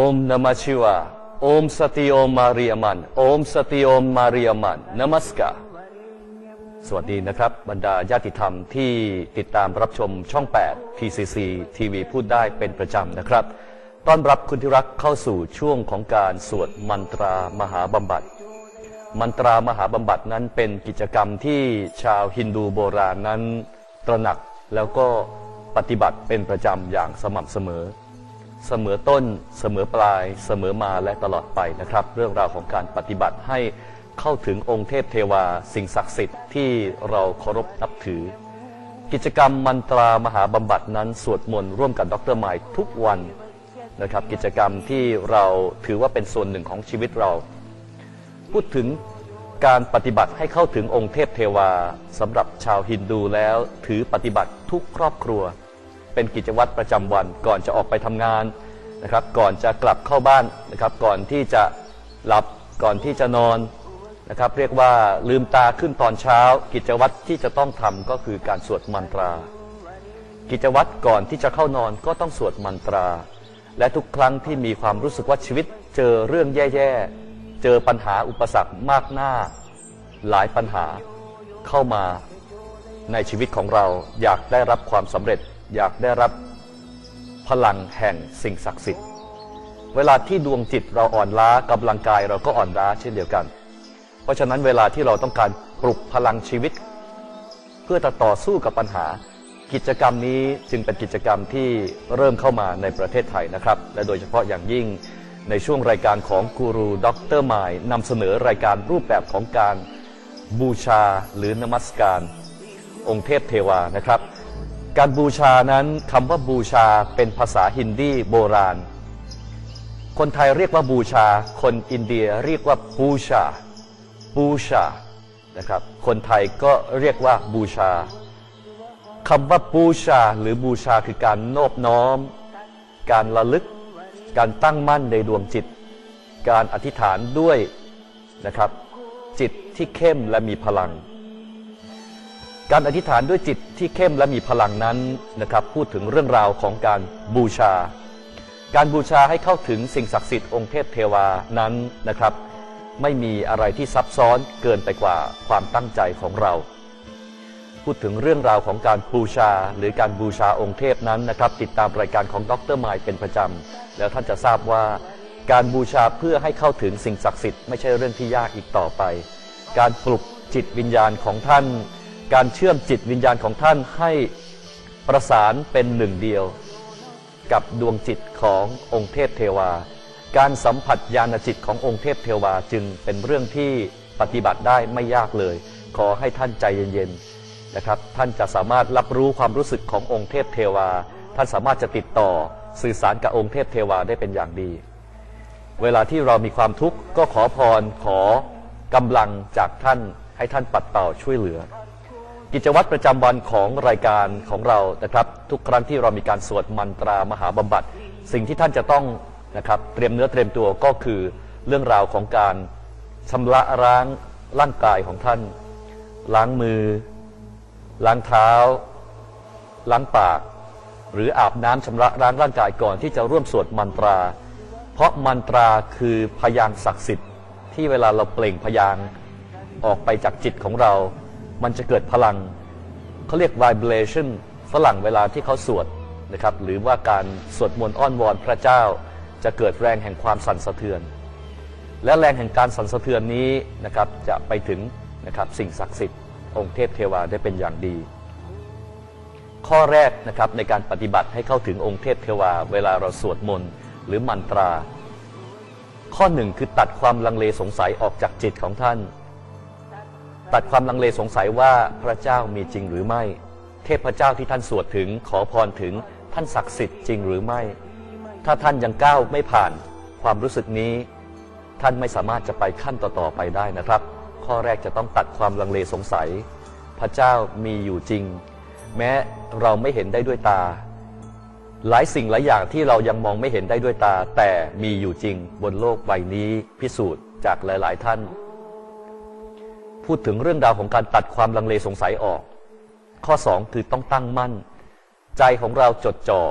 โอมนมัชิวาโอมสติโอมมาริยมันโอมสติโอมมาริยมันนมัสกาสวัสดีนะครับ บรรดาญาติธรรมที่ติดตามรับชมช่อง8 TCC ทีวีพูดได้เป็นประจำนะครับ ต้อนรับคุณที่รักเข้าสู่ช่วงของการสวดมันตรามหาบำบัด มันตรามหาบำบัดนั้นเป็นกิจกรรมที่ชาวฮินดูโบราณนั้น ตระหนักแล้วก็ปฏิบัติเป็นประจำอย่างสม่ำเสมอ เสมอต้น เสมอปลาย เสมอมาและตลอดไปนะครับ เรื่องราวของการปฏิบัติให้เข้าถึงองค์เทพเทวา สิ่งศักดิ์สิทธิ์ที่เราเคารพนับถือ กิจกรรมมันตรามหาบำบัดนั้นสวดมนต์ร่วมกับดรไมค์ทุกวันนะครับ กิจกรรมที่เราถือว่าเป็นส่วนหนึ่งของชีวิตเรา พูดถึงการปฏิบัติให้เข้าถึงองค์เทพเทวาสำหรับชาวฮินดูแล้วถือปฏิบัติทุกครอบครัว เป็นกิจวัตรประจำวัน ก่อนจะออกไปทำงานนะครับ ก่อนจะกลับเข้าบ้านนะครับ ก่อนที่จะหลับก่อนที่จะนอนนะครับ เรียกว่าลืมตาขึ้นตอนเช้า กิจวัตรที่จะต้องทำก็คือการสวดมันตรา กิจวัตรก่อนที่จะเข้านอนก็ต้องสวดมันตรา และทุกครั้งที่มีความรู้สึกว่าชีวิต เจอเรื่องแย่ๆเจอปัญหาอุปสรรคมากหน้า หลายปัญหาเข้ามาในชีวิตของเราอยากได้รับความสำเร็จ อยากได้รับพลังแห่งสิ่งศักดิ์สิทธิ์ เวลาที่ดวงจิตเราอ่อนล้ากำลังกายเราก็อ่อนล้าเช่นเดียวกัน เพราะฉะนั้นเวลาที่เราต้องการปลุกพลังชีวิต เพื่อจะต่อสู้กับปัญหา กิจกรรมนี้จึงเป็นกิจกรรมที่เริ่มเข้ามาในประเทศไทยนะครับ และโดยเฉพาะอย่างยิ่งในช่วงรายการของกูรูด็อกเตอร์มายนำเสนอรายการรูปแบบของการบูชาหรือนมัสการ องค์เทพเทวานะครับ การบูชานั้นคำว่าบูชาเป็นภาษาฮินดีโบราณ คนไทยเรียกว่าบูชา คนอินเดียเรียกว่าบูชาบูชานะครับ คนไทยก็เรียกว่าบูชาคำว่าบูชาหรือบูชาคือการโนบน้อม การระลึก การตั้งมั่นในดวงจิต การอธิษฐานด้วยนะครับ จิตที่เข้มและมีพลัง การอธิษฐานด้วยจิตที่เข้มและมีพลังนั้นนะครับพูดถึงเรื่องราวของการบูชา การบูชาให้เข้าถึงสิ่งศักดิ์สิทธิ์องค์เทพเทวานั้นนะครับ ไม่มีอะไรที่ซับซ้อนเกินไปกว่าความตั้งใจของเรา พูดถึงเรื่องราวของการบูชา หรือการบูชาองค์เทพนั้นนะครับ ติดตามรายการของดรไมล์เป็นประจำแล้วท่านจะทราบว่า การบูชาเพื่อให้เข้าถึงสิ่งศักดิ์สิทธิ์ไม่ใช่เรื่องที่ยากอีกต่อไป การปลุกจิตวิญญาณของท่าน การเชื่อมจิตวิญญาณของท่านให้ประสานเป็นหนึ่งเดียว กับดวงจิตขององค์เทพเทวา การสัมผัสญาณจิตขององค์เทพเทวาจึงเป็นเรื่องที่ปฏิบัติได้ไม่ยากเลย ขอให้ท่านใจเย็นๆนะครับท่านจะสามารถรับรู้ความรู้สึกขององค์เทพเทวา ท่านสามารถจะติดต่อสื่อสารกับองค์เทพเทวาได้เป็นอย่างดี เวลาที่เรามีความทุกข์ก็ขอพรขอกำลังจากท่านให้ท่านปัดเป่าช่วยเหลือ กิจวัตรประจำวันของรายการของเรานะครับ ทุกครั้งที่เรามีการสวดมันตรามหาบำบัด สิ่งที่ท่านจะต้องนะครับเตรียมเนื้อเตรียมตัวก็คือเรื่องราวของการชำระล้างร่างกายของท่าน ล้างมือ ล้างเท้า ล้างปาก หรืออาบน้ำชำระล้างร่างกายก่อนที่จะร่วมสวดมันตรา เพราะมันตราคือพยางศักดิ์สิทธิ์ที่เวลาเราเปล่งพยางออกไปจากจิตของเรา มันจะเกิดพลังเขาเรียก vibration ฝรั่งเวลาที่เขาสวดนะครับ หรือว่าการสวดมนต์อ้อนวอนพระเจ้า จะเกิดแรงแห่งความสั่นสะเทือน และแรงแห่งการสั่นสะเทือนนี้นะครับจะไปถึงนะครับสิ่งศักดิ์สิทธิ์องค์เทพเทวาได้เป็นอย่างดี ข้อแรกนะครับในการปฏิบัติให้เข้าถึงองค์เทพเทวา เวลาเราสวดมนต์หรือมันตรา ข้อหนึ่งคือตัดความลังเลสงสัยออกจากจิตของท่าน ตัดความลังเลสงสัยว่าพระเจ้ามีจริงหรือไม่ เทพเจ้าที่ท่านสวดถึงขอพรถึงท่านศักดิ์สิทธิ์จริงหรือไม่ ถ้าท่านยังก้าวไม่ผ่านความรู้สึกนี้ ท่านไม่สามารถจะไปขั้นต่อๆไปได้นะครับ ข้อแรกจะต้องตัดความลังเลสงสัย พระเจ้ามีอยู่จริง แม้เราไม่เห็นได้ด้วยตา หลายสิ่งหลายอย่างที่เรายังมองไม่เห็นได้ด้วยตา แต่มีอยู่จริงบนโลกใบนี้พิสูจน์จากหลาย ๆ ท่าน พูดถึงเรื่องราวของการตัดความลังเลสงสัยออก ข้อ2คือต้องตั้งมั่น ใจของเราจดจ่อ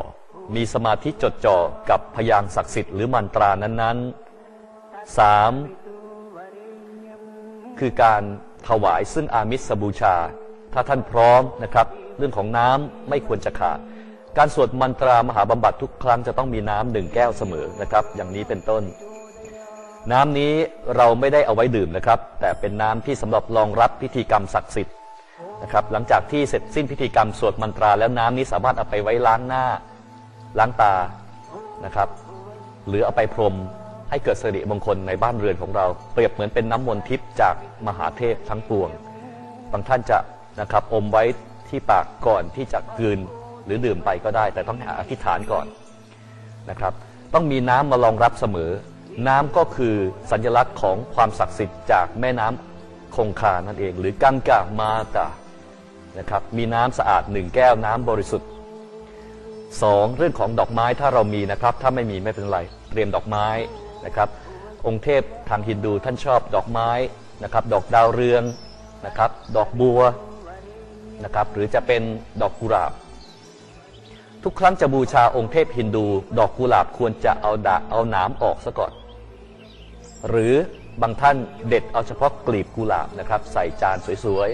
มีสมาธิจดจ่อกับพยางศักดิ์สิทธิ์หรือมันตรานั้นๆ 3. คือการถวายซึ่งอามิสบูชา ถ้าท่านพร้อมนะครับ เรื่องของน้ำไม่ควรจะขาด การสวดมันตรามหาบำบัดทุกครั้งจะต้องมีน้ำหนึ่งแก้วเสมอนะครับ อย่างนี้เป็นต้น น้ำนี้เราไม่ได้เอาไว้ดื่มนะครับ แต่เป็นน้ำที่สำหรับรองรับพิธีกรรมศักดิ์สิทธิ์นะครับ หลังจากที่เสร็จสิ้นพิธีกรรมสวดมันตราแล้วน้ำนี้สามารถเอาไปไว้ล้างหน้า ล้างตานะครับ หรือเอาไปพรมให้เกิดสิริมงคลในบ้านเรือนของเรา เปรียบเหมือนเป็นน้ำมนต์ทิพย์จากมหาเทพทั้งปวง บางท่านจะนะครับอมไว้ที่ปากก่อนที่จะกลืนหรือดื่มไปก็ได้ แต่ต้องหาอธิษฐานก่อนนะครับ ต้องมีน้ำมารองรับเสมอ น้ำก็คือสัญลักษณ์ของความศักดิ์สิทธิ์จากแม่น้ำคงคานั่นเอง หรือกังกามาตานะครับมีน้ำสะอาดหนึ่งแก้วน้ำบริสุทธิ์สองเรื่องของดอกไม้ถ้าเรามีนะครับ ถ้าไม่มีไม่เป็นไร เตรียมดอกไม้นะครับ องค์เทพทางฮินดูท่านชอบดอกไม้นะครับ ดอกดาวเรืองนะครับ ดอกบัวนะครับ หรือจะเป็นดอกกุหลาบ ทุกครั้งจะบูชาองค์เทพฮินดู ดอกกุหลาบควรจะเอาดาเอาหนามออกซะก่อน หรือบางท่านเด็ดเอาเฉพาะกลีบกุหลาบนะครับ ใส่จานสวย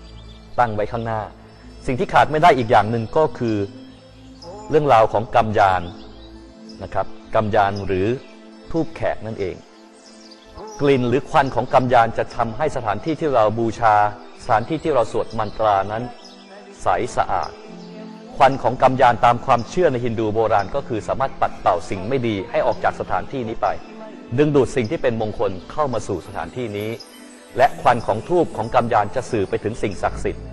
ๆ ตั้งไว้ข้างหน้า สิ่งที่ขาดไม่ได้อีกอย่างหนึ่งก็คือเรื่องราวของกำยานนะครับกำยานหรือทูบแขกนั่นเอง กลิ่นหรือควันของกำยานจะทำให้สถานที่ที่เราบูชา สถานที่ที่เราสวดมันตรานั้น ใสสะอาด ควันของกำยานตามความเชื่อในฮินดูโบราณก็คือสามารถปัดเป่าสิ่งไม่ดีให้ออกจากสถานที่นี้ไป ดึงดูดสิ่งที่เป็นมงคลเข้ามาสู่สถานที่นี้ และควันของทูบของกำยานจะสื่อไปถึงสิ่งศักดิ์สิทธิ์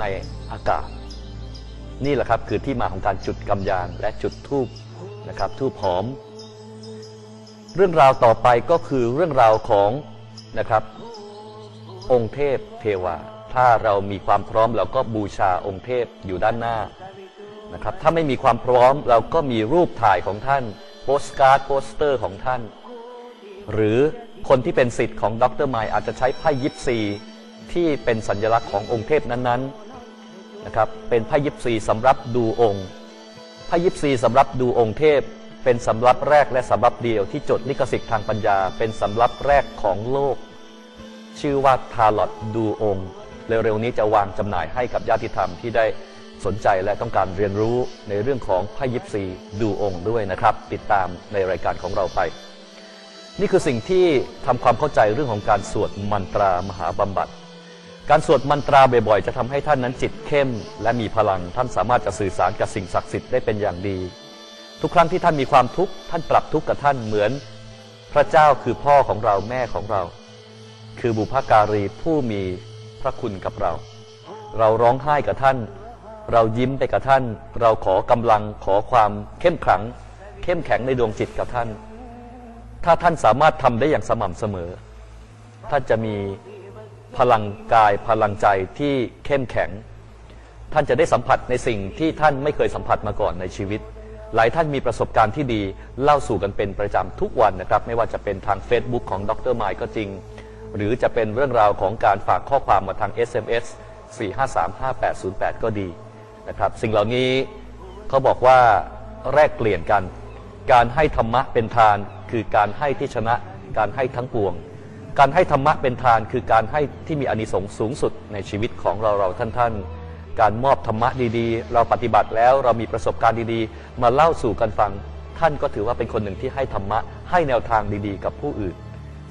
ในอากาศ นี่แหละครับคือที่มาของการจุดกำยานและจุดทูบนะครับทูบหอม เรื่องราวต่อไปก็คือเรื่องราวของนะครับ องค์เทพเทวา ถ้าเรามีความพร้อมเราก็บูชาองค์เทพอยู่ด้านหน้านะครับถ้าไม่มีความพร้อมเราก็มีรูปถ่ายของท่าน ปสการ์ดโปสเตอร์ของท่าน หรือคนที่เป็นสิทธิ์ของดรไมล์อาจจะใช้ไพ่ยิปซีที่เป็นสัญลักษณ์ขององค์เทพนั้นๆนะครับเป็นไพ่ยิปซีสำหรับดูองค์ไพ่ยิปซีสำหรับดูองค์เทพ เป็นสำรับแรกและสำรับเดียวที่จดลิขสิทธิ์ทางปัญญา เป็นสำรับแรกของโลก ชื่อว่าทาลอตดูองค์เร็วๆนี้จะวางจำหน่ายให้กับญาติธรรมที่ได้ สนใจและต้องการเรียนรู้ในเรื่องของไพ่ยิปซีดูองค์ด้วยนะครับ ติดตามในรายการของเราไป นี่คือสิ่งที่ทำความเข้าใจเรื่องของการสวดมันตรามหาบำบัด การสวดมันตราบ่อยๆ จะทำให้ท่านนั้นจิตเข้ม และมีพลังท่านสามารถจะสื่อสารกับสิ่งศักดิ์สิทธิ์ได้เป็นอย่างดี ทุกครั้งที่ท่านมีความทุกข์ท่านปรับทุกข์กับท่านเหมือน พระเจ้าคือพ่อของเราแม่ของเรา คือบุพการีผู้มีพระคุณกับเราเราร้องไห้กับท่าน เรายิ้มไปกับท่าน เราขอกำลังขอความเข้มขลัง เข้มแข็งในดวงจิตกับท่าน ถ้าท่านสามารถทำได้อย่างสม่ำเสมอ ท่านจะมีพลังกายพลังใจที่เข้มแข็ง ท่านจะได้สัมผัสในสิ่งที่ท่านไม่เคยสัมผัสมาก่อนในชีวิต หลายท่านมีประสบการณ์ที่ดีเล่าสู่กันเป็นประจำทุกวันนะครับ ไม่ว่าจะเป็นทาง Facebook ของดรไมค์ก็จริง หรือจะเป็นเรื่องราวของการฝากข้อความมาทาง SMS 4535808 ก็ดี นะครับ สิ่งเหล่านี้เขาบอกว่าแลกเปลี่ยนกัน การให้ธรรมะเป็นทาน คือการให้ที่ชนะ การให้ทั้งปวง การให้ธรรมะเป็นทานคือการให้ที่มีอานิสงส์สูงสุดในชีวิตของเราเราท่านท่านๆการมอบธรรมะดีๆ เราปฏิบัติแล้วเรามีประสบการณ์ดีๆ มาเล่าสู่กันฟัง ท่านก็ถือว่าเป็นคนหนึ่งที่ให้ธรรมะ ให้แนวทางดีๆ กับผู้อื่น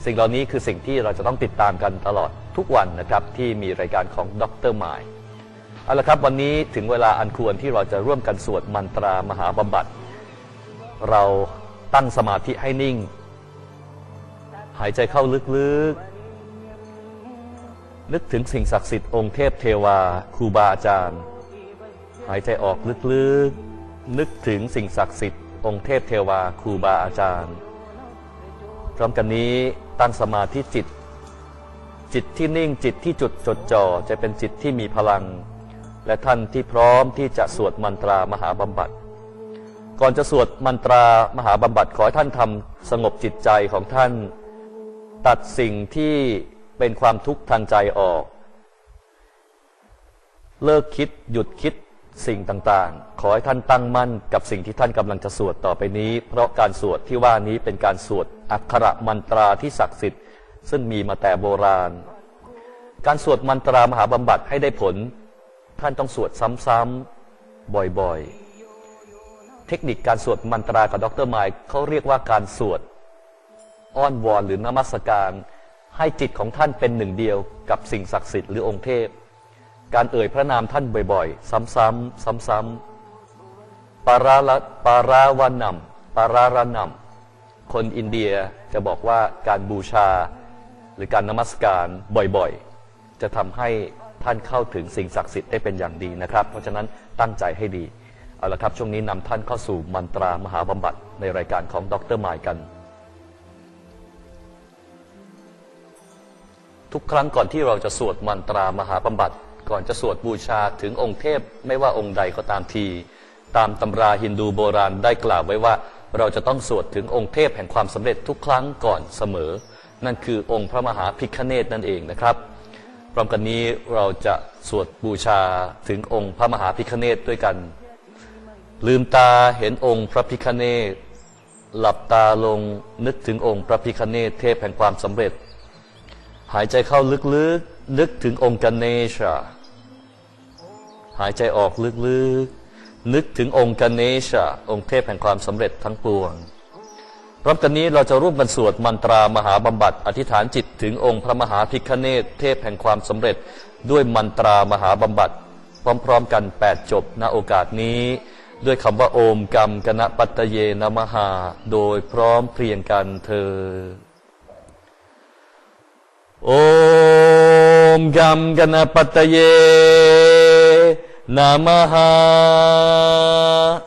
สิ่งเหล่านี้คือสิ่งที่เราจะต้องติดตามกันตลอดทุกวันนะครับที่มีรายการของดรหมาย เอาละครับวันนี้ถึงเวลาอันควรที่เราจะร่วมกันสวดมันตรามหาบำบัด เราตั้งสมาธิให้นิ่ง หายใจเข้าลึกๆ นึกถึงสิ่งศักดิ์สิทธิ์องค์เทพเทวาครูบาอาจารย์ หายใจออกลึกๆ นึกถึงสิ่งศักดิ์สิทธิ์องค์เทพเทวาครูบาอาจารย์ พร้อมกันนี้ตั้งสมาธิจิต จิตที่นิ่งจิตที่จุดจดจ่อจะเป็นจิตที่มีพลัง และท่านที่พร้อมที่จะสวดมันตรามหาบำบัด ก่อนจะสวดมันตรามหาบำบัดขอให้ท่านทำสงบจิตใจของท่าน ตัดสิ่งที่เป็นความทุกข์ทางใจออก เลิกคิดหยุดคิดสิ่งต่างๆ ขอให้ท่านตั้งมั่นกับสิ่งที่ท่านกำลังจะสวดต่อไปนี้ เพราะการสวดที่ว่านี้เป็นการสวดอักขระมันตราที่ศักดิ์สิทธิ์ ซึ่งมีมาแต่โบราณ การสวดมันตรามหาบำบัดให้ได้ผล ท่านต้องสวดซ้ำๆบ่อยๆ เทคนิคการสวดมันตรากับดรไมค์เขาเรียกว่าการสวด อ้อนวอนหรือนมัสการ ให้จิตของท่านเป็นหนึ่งเดียวกับสิ่งศักดิ์สิทธิ์หรือองค์เทพ การเอ่ยพระนามท่านบ่อยๆ ซ้ำๆซ้ำๆปาราละปาราวานัมปารารนัมคนอินเดียจะบอกว่าการบูชาหรือการนมัสการบ่อยๆ จะทำให้ ท่านเข้าถึงสิ่งศักดิ์สิทธิ์ได้เป็นอย่างดีนะครับ เพราะฉะนั้นตั้งใจให้ดี เอาละครับ ช่วงนี้นำท่านเข้าสู่มันตรามหาบำบัดในรายการของดรมายกัน ทุกครั้งก่อนที่เราจะสวดมันตรามหาบำบัด ก่อนจะสวดบูชาถึงองค์เทพไม่ว่าองค์ใดก็ตามที ตามตำราฮินดูโบราณได้กล่าวไว้ว่า เราจะต้องสวดถึงองค์เทพแห่งความสำเร็จทุกครั้งก่อนเสมอ นั่นคือองค์พระมหาพิฆเนศนั่นเองนะครับ ร้อมกันนี้เราจะสวดบูชาถึงองค์พระมหาพิฆเนศด้วยกัน ลืมตาเห็นองค์พระพิฆเนศหลับตาลงนึกถึงองค์พระพิฆเนศเทพแห่งความสำเร็จ หายใจเข้าลึกๆนึกถึงองค์กันเนชาหายใจออกลึกๆนึกถึงองค์กันเนชาองค์เทพแห่งความสำเร็จทั้งปวง พร้อมกันนี้เราจะร่วมกันสวดมันตรามหาบำบัดอธิษฐานจิตถึงองค์พระมหาพิฆเนศเทพแห่งความสำเร็จ ด้วยมันตรามหาบำบัดพร้อมๆกันแปดจบณโอกาสนี้ ด้วยคำว่าโอมกรรมกณปัตเยนมหา โดยพร้อมเพรียงกันเธอ โอมกัมกนปัตเยนะมหาโอมกัมกนปัตเยนะมหา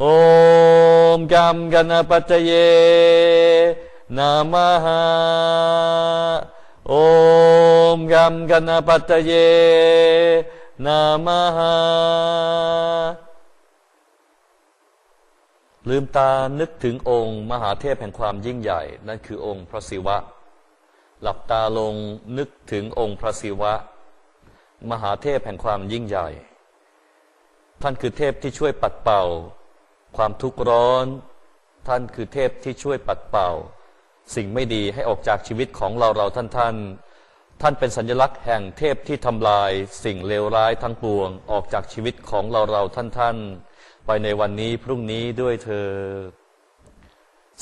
โอมกัมกนปัตเยนะมหาโอมกัมกนปัตเยนะมหาโอมกัมกนปัตเยนะมาโอมกัมกนปัตเยนะมหาลืมตานึกถึงองค์มหาเทพแห่งความยิ่งใหญ่ นั่นคือองค์พระศิวะ หลับตาลงนึกถึงองค์พระศิวะ มหาเทพแห่งความยิ่งใหญ่ ท่านคือเทพที่ช่วยปัดเป่า ความทุกข์ร้อน ท่านคือเทพที่ช่วยปัดเป่า สิ่งไม่ดีให้ออกจากชีวิตของเราเราท่านท่านท่านเป็นสัญลักษณ์แห่งเทพที่ทำลาย สิ่งเลวร้ายทั้งปวง ออกจากชีวิตของเราเราท่านท่านไปในวันนี้พรุ่งนี้ด้วยเธอ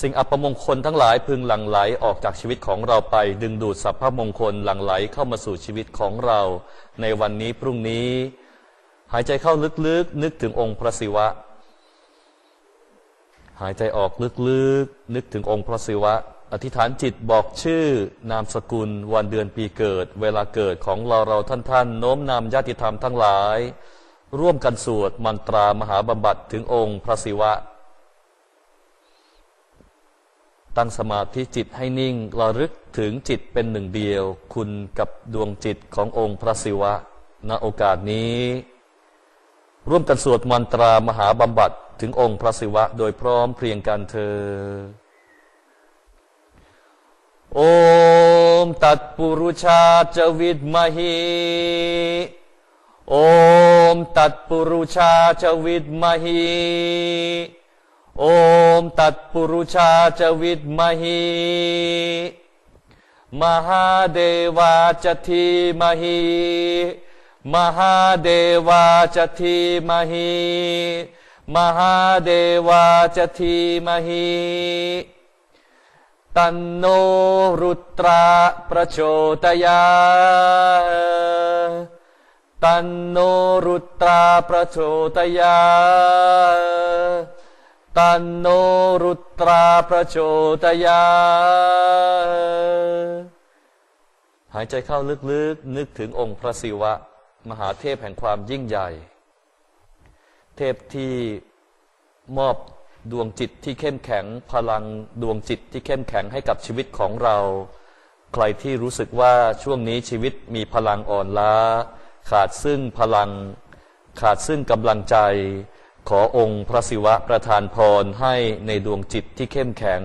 สิ่งอัปมงคลทั้งหลายพึงหลั่งไหลออกจากชีวิตของเราไป ดึงดูดสัพพมงคลหลั่งไหลเข้ามาสู่ชีวิตของเรา ในวันนี้พรุ่งนี้ หายใจเข้าลึกๆนึกถึงองค์พระศิวะ หายใจออกลึกๆนึกถึงองค์พระศิวะ อธิษฐานจิตบอกชื่อนามสกุล วันเดือนปีเกิด เวลาเกิดของเราเราท่านท่านโน้มนำญาติธรรมทั้งหลาย ร่วมกันสวดมันตรามหาบำบัดถึงองค์พระศิวะ ตั้งสมาธิจิตให้นิ่งระลึกถึงจิตเป็นหนึ่งเดียว คุณกับดวงจิตขององค์พระศิวะณโอกาสนี้ ร่วมกันสวดมนตรามหาบำบัดถึงองค์พระศิวะ โดยพร้อมเพรียงกันเธอ โอมตัดปุรุชาจวิดมหิโอมตัดปุรุชาจวิดมหิโอมตัดปุรุชาจวิดมหิมหาเดวาจทีมหิ มหาเดวาจทีมหิมหาเดวาจทีมหิตันโนรุตราประโชตยา ตันโนรุตราประโชตยา ตันโนรุตราประโชตยา หายใจเข้าลึกๆ นึกถึงองค์พระศิวะ มหาเทพแห่งความยิ่งใหญ่ เทพที่มอบดวงจิตที่เข้มแข็งพลังดวงจิตที่เข้มแข็งให้กับชีวิตของเรา ใครที่รู้สึกว่าช่วงนี้ชีวิตมีพลังอ่อนล้า ขาดซึ่งพลัง ขาดซึ่งกำลังใจ ขอองค์พระศิวะประทานพรให้ในดวงจิตที่เข้มแข็ง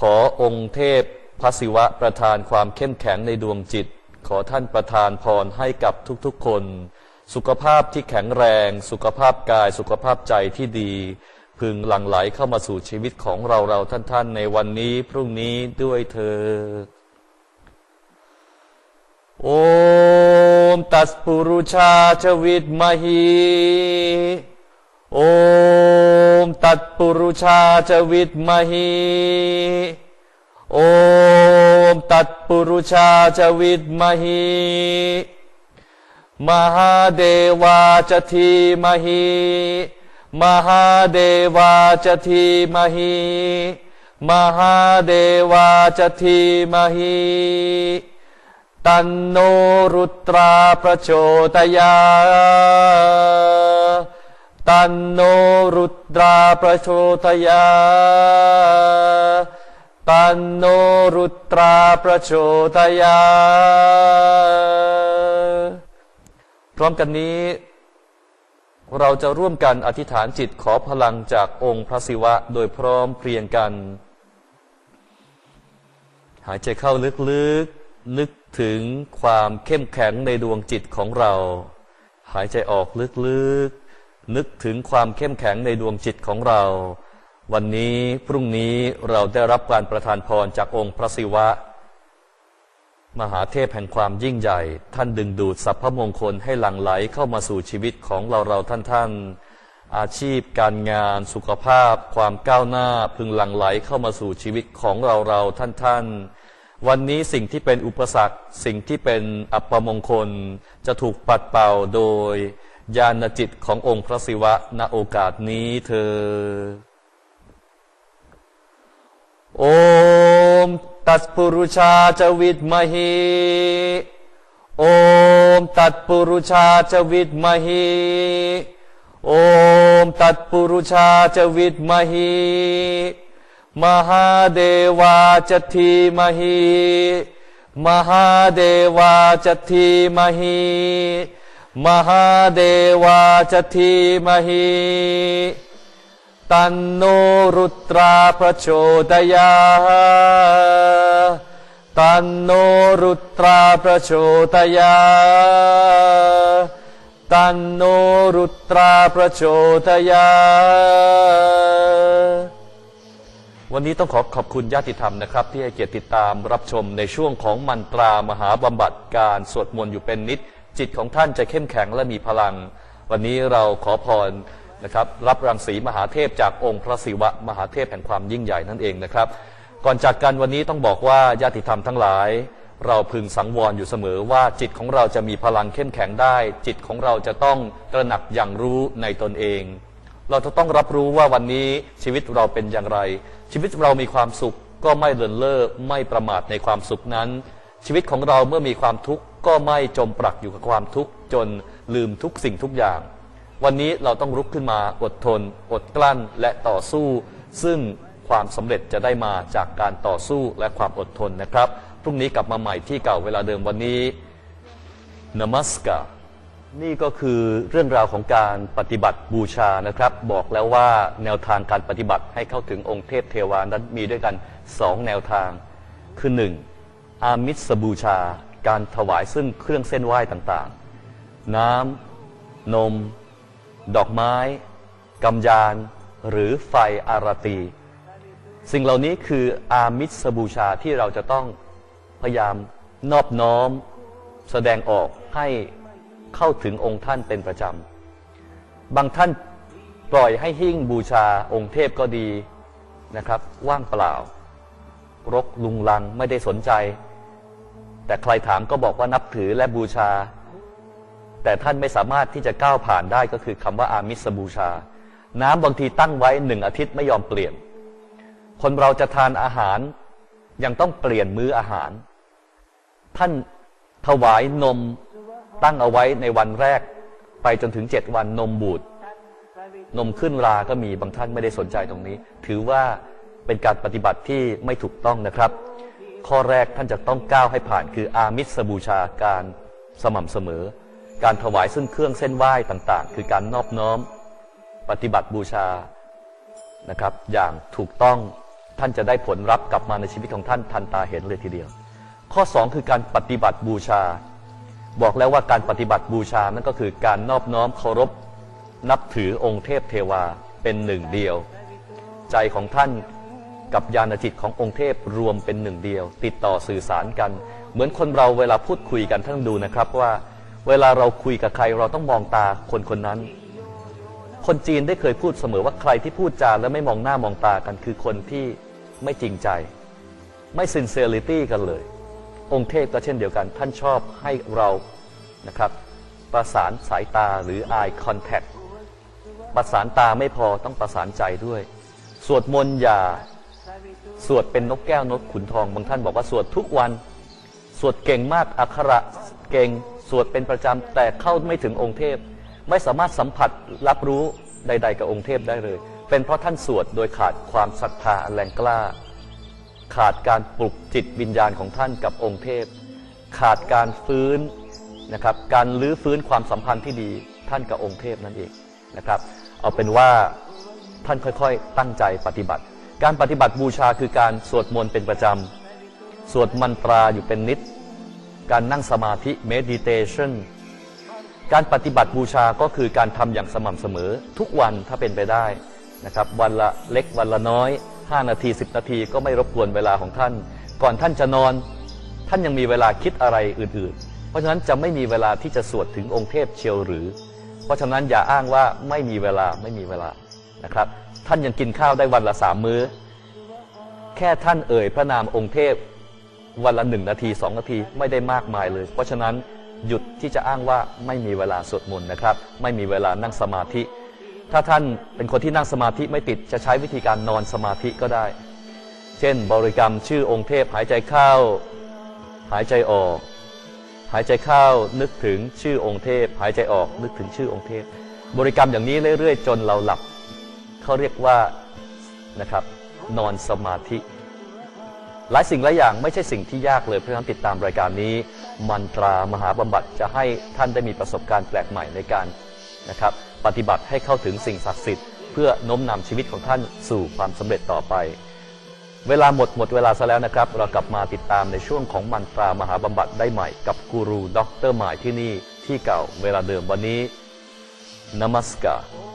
ขอองค์เทพพระศิวะประทานความเข้มแข็งในดวงจิต ขอท่านประทานพรให้กับทุกๆคน สุขภาพที่แข็งแรง สุขภาพกายสุขภาพใจที่ดี พึงหลั่งไหลเข้ามาสู่ชีวิตของเราเราท่านๆ ในวันนี้พรุ่งนี้ด้วยเธอญโอมตัสปุรุชาชวิตมหิโอมตัสปุรุชาชวิตมหิ ॐ तत्पुरुषा च विद्महि। महादेवा च धीमहि। महादेवा च धीमहि। महादेवा च धीमहि। तन्नो रुत्रा प्रचोदया। तन्नो रुद्रा प्रचोदया। ตันโนรุตราประโชตยาตันโนรุตราประโชตยา พร้อมกันนี้ เราจะร่วมกันอธิษฐานจิตขอพลังจากองค์พระศิวะโดยพร้อมเพรียงกัน หายใจเข้าลึกๆ นึกถึงความเข้มแข็งในดวงจิตของเรา หายใจออกลึกๆ นึกถึงความเข้มแข็งในดวงจิตของเรา วันนี้พรุ่งนี้เราได้รับการประทานพรจากองค์พระศิวะ มหาเทพแห่งความยิ่งใหญ่ ท่านดึงดูดสรรพมงคลให้หลั่งไหลเข้ามาสู่ชีวิตของเราเราท่านท่านอาชีพการงานสุขภาพ ความก้าวหน้าพึงหลั่งไหลเข้ามาสู่ชีวิตของเราเราท่านท่านวันนี้สิ่งที่เป็นอุปสรรค สิ่งที่เป็นอัปมงคล จะถูกปัดเป่าโดยญาณจิตขององค์พระศิวะณโอกาสนี้เธอ ॐ तत्पुरुषा च विद्महे। ॐ तत्पुरुषा च विद्महे। ॐ तत्पुरुषा च विद्महे। महादेवा च धीमहि। महादेवा च धीमहि। महादेवा च धीमहि। ตันโนรุตราประโชตยาตันโนรุตราประโชตยาตันโนรุตราประโชตยา วันนี้ต้องขอขอบคุณญาติธรรมนะครับ ที่ให้เกียรติติดตามรับชมในช่วงของมันตรามหาบำบัดการสวดมนต์อยู่เป็นนิด จิตของท่านจะเข้มแข็งและมีพลัง วันนี้เราขอพร นะครับรับรังสีมหาเทพจากองค์พระศิวะมหาเทพแห่งความยิ่งใหญ่นั่นเองนะครับ ก่อนจากกันวันนี้ต้องบอกว่าญาติธรรมทั้งหลาย เราพึงสังวรอยู่เสมอว่าจิตของเราจะมีพลังเข้มแข็งได้ จิตของเราจะต้องตระหนักอย่างรู้ในตนเอง เราจะต้องรับรู้ว่าวันนี้ชีวิตเราเป็นอย่างไร ชีวิตเรามีความสุขก็ไม่เลินเล่อไม่ประมาทในความสุขนั้น ชีวิตของเราเมื่อมีความทุกข์ก็ไม่จมปลักอยู่กับความทุกข์จนลืมทุกสิ่งทุกอย่าง วันนี้เราต้องลุกขึ้นมาอดทน อดกลั้นและต่อสู้ ซึ่งความสำเร็จจะได้มาจากการต่อสู้และความอดทนนะครับ พรุ่งนี้กลับมาใหม่ที่เก่าเวลาเดิมวันนี้นมัสการนี่ก็คือเรื่องราวของการปฏิบัติบูชานะครับ บอกแล้วว่าแนวทางการปฏิบัติให้เข้าถึงองค์เทพเทวานั้นมีด้วยกันสองแนวทาง คือหนึ่งอามิสบูชา การถวายซึ่งเครื่องเส้นไหว้ต่างๆ น้ำนม ดอกไม้กำยาน หรือไฟอารตี สิ่งเหล่านี้คืออามิสบูชาที่เราจะต้องพยายามนอบน้อม แสดงออกให้เข้าถึงองค์ท่านเป็นประจำ บางท่านปล่อยให้หิ้งบูชาองค์เทพก็ดีนะครับ ว่างเปล่า รกลุงลังไม่ได้สนใจ แต่ใครถามก็บอกว่านับถือและบูชา แต่ท่านไม่สามารถที่จะก้าวผ่านได้ก็คือคำว่าอามิสบูชา น้ำบางทีตั้งไว้หนึ่งอาทิตย์ไม่ยอมเปลี่ยน คนเราจะทานอาหารยังต้องเปลี่ยนมื้ออาหาร ท่านถวายนมตั้งเอาไว้ในวันแรก ไปจนถึงเจ็ดวันนมบูดนมขึ้นราก็มีบางท่านไม่ได้สนใจตรงนี้ ถือว่าเป็นการปฏิบัติที่ไม่ถูกต้องนะครับ ข้อแรกท่านจะต้องก้าวให้ผ่านคืออามิสบูชาการสม่ำเสมอ การถวายซึ่งเครื่องเส้นไหว้ต่างๆ คือการนอบน้อมปฏิบัติบูชานะครับ อย่างถูกต้องท่านจะได้ผลรับกลับมาในชีวิตของท่านทันตาเห็นเลยทีเดียว ข้อ 2 คือการปฏิบัติบูชา บอกแล้วว่าการปฏิบัติบูชานั่นก็คือการนอบน้อมเคารพ นับถือองค์เทพเทวาเป็นหนึ่งเดียว ใจของท่านกับญาณจิตขององค์เทพรวมเป็นหนึ่งเดียว ติดต่อสื่อสารกัน เหมือนคนเราเวลาพูดคุยกันท่านดูนะครับว่า เวลาเราคุยกับใครเราต้องมองตาคนคนนั้น คนจีนได้เคยพูดเสมอว่าใครที่พูดจาแล้วไม่มองหน้ามองตากันคือคนที่ไม่จริงใจ ไม่ sincerity กันเลย องค์เทพก็เช่นเดียวกัน ท่านชอบให้เรานะครับ ประสานสายตาหรือ eye contact ประสานตาไม่พอต้องประสานใจด้วย สวดมนต์อย่า สวดเป็นนกแก้วนกขุนทอง บางท่านบอกว่าสวดทุกวัน สวดเก่งมากอักขระเก่ง สวดเป็นประจำแต่เข้าไม่ถึงองค์เทพ ไม่สามารถสัมผัสรับรู้ใด ๆ กับองค์เทพได้เลย เป็นเพราะท่านสวดโดยขาดความศรัทธาแรงกล้า ขาดการปลุกจิตวิญญาณของท่านกับองค์เทพ ขาดการฟื้นนะครับการลื้อฟื้นความสัมพันธ์ที่ดีท่านกับองค์เทพนั่นเองนะครับ เอาเป็นว่าท่านค่อยๆ ตั้งใจปฏิบัติ การปฏิบัติบูชาคือการสวดมนต์เป็นประจำ สวดมันตราอยู่เป็นนิด การนั่งสมาธิ meditation การปฏิบัติบูชาก็คือการทำอย่างสม่ำเสมอ ทุกวันถ้าเป็นไปได้นะครับ วันละเล็กวันละน้อย 5 นาที 10 นาทีก็ไม่รบกวนเวลาของท่าน ก่อนท่านจะนอน ท่านยังมีเวลาคิดอะไรอื่น ๆ เพราะฉะนั้นจะไม่มีเวลาที่จะสวดถึงองค์เทพเชียวหรือ เพราะฉะนั้นอย่าอ้างว่าไม่มีเวลาไม่มีเวลานะครับ ท่านยังกินข้าวได้วันละสามมื้อ แค่ท่านเอ่ยพระนามองค์เทพ วันละหนึ่งนาทีสองนาทีไม่ได้มากมายเลย เพราะฉะนั้นหยุดที่จะอ้างว่าไม่มีเวลาสวดมนต์นะครับ ไม่มีเวลานั่งสมาธิ ถ้าท่านเป็นคนที่นั่งสมาธิไม่ติดจะใช้วิธีการนอนสมาธิก็ได้ เช่น บริกรรมชื่อองค์เทพหายใจเข้า หายใจออก หายใจเข้านึกถึงชื่อองค์เทพ หายใจออกนึกถึงชื่อองค์เทพ บริกรรมอย่างนี้เรื่อยๆ จนเราหลับเขาเรียกว่านะครับนอนสมาธิ หลายสิ่งหลายอย่างไม่ใช่สิ่งที่ยากเลยเพราะฉะนั้นติดตามรายการนี้ มันตรามหาบำบัดจะให้ท่านได้มีประสบการณ์แปลกใหม่ในการนะครับปฏิบัติให้เข้าถึงสิ่งศักดิ์สิทธิ์เพื่อโน้มนำชีวิตของท่านสู่ความสำเร็จต่อไป เวลาหมดหมดเวลาซะแล้วนะครับ เรากลับมาติดตามในช่วงของมันตรามหาบำบัดได้ใหม่กับกูรูด็อกเตอร์หมายที่นี่ที่เก่าเวลาเดิมวันนี้นมัสการ